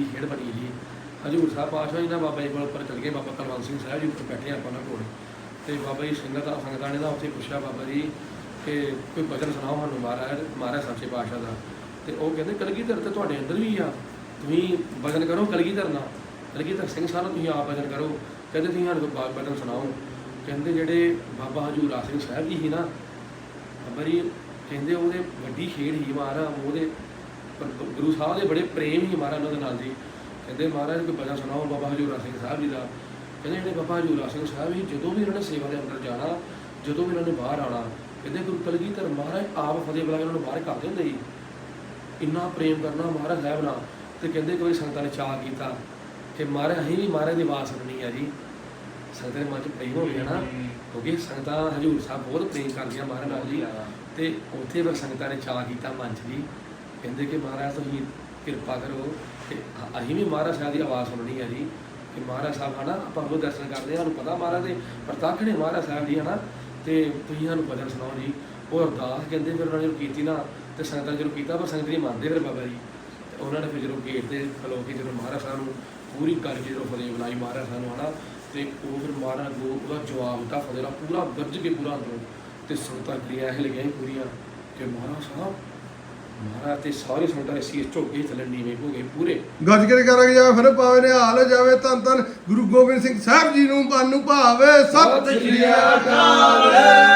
ਦੀ ਖੇਡ ਬਣੀ ਜੀ। ਹਜੂਰ ਸਾਹਿਬ ਪਾਤਸ਼ਾਹ ਜੀ ਨਾਲ ਬਾਬਾ ਜੀ ਕੋਲ ਉੱਪਰ ਚਲ ਗਏ, ਬਾਬਾ ਕੁਲਵੰਤ ਸਿੰਘ ਸਾਹਿਬ ਜੀ ਉੱਪਰ ਬੈਠੇ ਆਪਾਂ ਉਹਨਾਂ ਕੋਲ। ਤੇ ਬਾਬਾ ਜੀ ਸੰਗਤ ਦਾ ਸੰਗਤਾਂ ਨੇ ਦਾ ਉੱਥੇ ਪੁੱਛਿਆ ਬਾਬਾ ਜੀ ਕਿ ਕੋਈ ਭਜਨ ਸੁਣਾਓ ਸਾਨੂੰ ਮਹਾਰਾਜ ਮਹਾਰਾਜ ਸੱਚੇ ਪਾਤਸ਼ਾਹ ਦਾ। ਤੇ ਉਹ ਕਹਿੰਦੇ, ਕਲਗੀਧਰ ਤੇ ਤੁਹਾਡੇ ਅੰਦਰ ਵੀ ਆ, ਤੁਸੀਂ ਭਜਨ ਕਰੋ ਕਲਗੀਧਰ ਨਾਲ। ਕਲਗੀਧਰ ਸਿੰਘ ਸਾਹਿਬ, ਤੁਸੀਂ ਆਪ ਭਜਨ ਕਰੋ। ਕਹਿੰਦੇ, ਤੁਸੀਂ ਸਾਨੂੰ ਕੋਈ ਸੁਣਾਓ। ਕਹਿੰਦੇ, ਜਿਹੜੇ ਬਾਬਾ ਹਜ਼ੂਰ ਹਜੂਰਾ ਸਿੰਘ ਸਾਹਿਬ ਜੀ ਸੀ ਨਾ ਜੀ ਕਹਿੰਦੇ ਉਹਦੇ ਵੱਡੀ ਖੇਡ ਹੀ ਮਹਾਰਾ ਉਹਦੇ ਗੁਰੂ ਸਾਹਿਬ ਦੇ ਬੜੇ ਪ੍ਰੇਮ ਹੀ ਮਹਾਰਾਜ ਉਹਨਾਂ ਦੇ ਨਾਲ ਜੀ ਕਹਿੰਦੇ ਮਹਾਰਾਜ ਕੋਈ ਭਜਨ ਸੁਣਾਓ, ਬਾਬਾ ਹਜੂਰਾ ਸਿੰਘ ਸਾਹਿਬ ਜੀ ਦਾ। ਕਹਿੰਦੇ ਜਿਹੜੇ ਬਾਬਾ ਹਜੂਰਾ ਸਿੰਘ ਸਾਹਿਬ ਜੀ ਜਦੋਂ ਵੀ ਇਹਨਾਂ ਨੇ ਸੇਵਾ ਦੇ ਅੰਦਰ ਜਾਣਾ, ਜਦੋਂ ਵੀ ਉਹਨਾਂ ਨੇ ਬਾਹਰ ਆਣਾ ਕਹਿੰਦੇ ਗੁਰੂ ਕਲਗੀਧਰ ਮਹਾਰਾਜ ਆਪ ਫਤਿਹ ਬੁਲਾ ਕੇ ਉਹਨਾਂ ਨੂੰ ਬਾਹਰ ਕਰਦੇ ਹੁੰਦੇ ਜੀ ਇੰਨਾ ਪ੍ਰੇਮ ਕਰਨਾ ਮਹਾਰਾਜ ਸਾਹਿਬ ਨਾਲ। ਤੇ ਕਹਿੰਦੇ ਕੋਈ ਸੰਗਤਾਂ ਨੇ ਚਾਹ ਕੀਤਾ ਕਿ ਮਹਾਰਾਜ, ਅਸੀਂ ਵੀ ਮਹਾਰਾਜ ਦੀ ਆਵਾਜ਼ ਸੁਣਨੀ ਆ ਜੀ। ਸੰਗਤਾਂ ਦੇ ਮਨ ਚ ਪ੍ਰੇਮ ਹੋ ਗਿਆ ਨਾ। ਕਿਉਂਕਿ ਸੰਗਤਾਂ ਹਜੂਰ ਸਾਹਿਬ ਬਹੁਤ ਪ੍ਰੇਮ ਕਰਦੀਆਂ ਮਹਾਰਾਜ ਨਾਲ ਜੀ। ਤੇ ਉੱਥੇ ਫਿਰ ਸੰਗਤਾਂ ਨੇ ਚਾਹ ਕੀਤਾ ਮਨ ਚ ਜੀ। ਕਹਿੰਦੇ ਕਿ ਮਹਾਰਾਜ ਤੁਸੀਂ ਕਿਰਪਾ ਕਰੋ ਕਿ ਅਸੀਂ ਵੀ ਮਹਾਰਾਜ ਸਾਹਿਬ ਦੀ ਆਵਾਜ਼ ਸੁਣਨੀ ਹੈ ਜੀ। ਕਿ ਮਹਾਰਾਜ ਸਾਹਿਬ ਹਨਾ, ਆਪਾਂ ਉਹ ਦਰਸ਼ਨ ਕਰਦੇ ਹਾਂ, ਸਾਨੂੰ ਪਤਾ ਮਹਾਰਾਜ ਦੇ ਪ੍ਰਤੱਖ ਨੇ ਮਹਾਰਾਜ ਸਾਹਿਬ ਦੀ ਹਨਾ। ਤੇ ਤੁਸੀਂ ਸਾਨੂੰ ਭਜਨ ਸੁਣਾਓ ਜੀ। ਉਹ ਅਰਦਾਸ ਕਹਿੰਦੇ ਫਿਰ ਉਹਨਾਂ ਨੇ ਜਦੋਂ ਕੀਤੀ ਨਾ, ਤੇ ਸੰਗਤਾਂ ਨੇ ਜਦੋਂ ਕੀਤਾ, ਪਰ ਸੰਗਤ ਨਹੀਂ ਮੰਨਦੇ ਫਿਰ ਬਾਬਾ ਜੀ। ਤੇ ਉਹਨਾਂ ਨੇ ਫਿਰ ਜਦੋਂ ਗੇਟ ਤੇ ਖਲੋ ਕੇ ਜਦੋਂ ਮਹਾਰਾਜ ਸਾਹਿਬ ਨੂੰ ਪੂਰੀ ਕਰਕੇ ਜਦੋਂ ਫਤਿਹ ਬੁਲਾਈ ਮਹਾਰਾਜ ਸਾਹਿਬ ਨੂੰ ਹਨਾ, ਤੇ ਉਹ ਫਿਰ ਮਹਾਰਾਜ ਨੂੰ ਉਹਦਾ ਜਵਾਬ ਦਿੱਤਾ ਫਤਿਹ ਦਾ ਪੂਰਾ ਗਰਜ ਕੇ ਪੂਰਾ ਅੰਦਰੋਂ। ਤੇ ਸੰਗਤਾਂ ਦੀਆਂ ਇਹ ਲੱਗੀਆਂ ਪੂਰੀਆਂ, ਕਿ ਮਹਾਰਾਜ ਸਾਹਿਬ ਮਹਾਰਾਜ ਤੇ ਸਾਰੇ ਦੇ ਸੀਸ ਝੁੱਕ ਕੇ ਚੱਲਣ ਨੀਵੇਂ ਹੋ ਗਏ ਪੂਰੇ। ਗੱਜ ਕੇ ਕਰਾਂਗੇ ਜਾ ਫਿਰ ਪਾਵੇ ਨੇ ਹਾਲ ਜਾਵੇ ਧੰਨ ਧੰਨ ਗੁਰੂ ਗੋਬਿੰਦ ਸਿੰਘ ਸਾਹਿਬ ਜੀ ਨੂੰ ਬਾਨੂ ਭਾਵੇ। ਸਤਿ ਸ਼੍ਰੀ ਅਕਾਲ।